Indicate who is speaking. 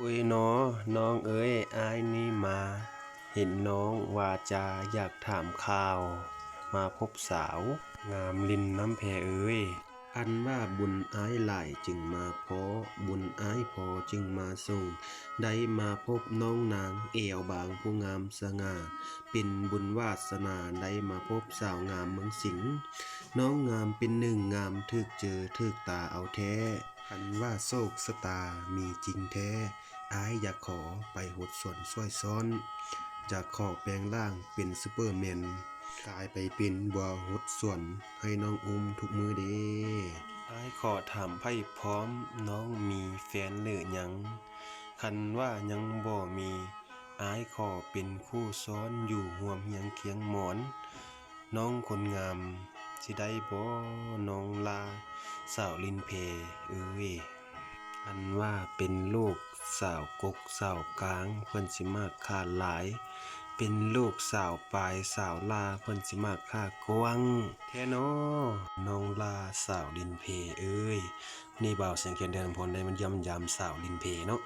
Speaker 1: อุ้ยนาะน้องเอ้ยอายนี่มา เห็นน้องวาจาอยากถามข่าว มาพบสาว งามลินน้ำแพเอ้ยอันว่าบุญอ้ายหลายจึงมาพอ บุญอ้ายพอจึงมาส่ง ได้มาพบน้องนางเอวบางผู้งามสง่า เป็นบุญวาสนาได้มาพบสาวงามเมืองสิงห์น้องงามเป็นหนึ่งงามถึกเจอถึกตาเอาแท้ คันว่าโศกสตามีจริงแท้ อายอยากขอไปหดส่วนช่วยซ้อนจากขอแปลงร่างเป็นซูเปอร์แมนกลายไปเป็นบัวหดส่วนให้น้องอุ้มทุกมือเด้อายขอถามไพ่พร้อมน้องมีแฟนหรือยัง คันว่ายังบ่มีอายขอเป็นคู่ซ้อนอยู่ห่วมเฮียงเคียงหมอน น้องคนงามสิได้บ่น้องลา สาวลินเพเอ้ยอันว่าเป็นลูกสาวกกสาวกลางเพิ่นสิมากค่าหลาย เป็นลูกสาวปลายสาวลาเพิ่นสิมากค่ากวงแท้นอน้องลาสาวลินเพเอ้ยนี่เบาเสียงเขียนเดือนพลได้มันย่ำยำสาวลินเพเนาะ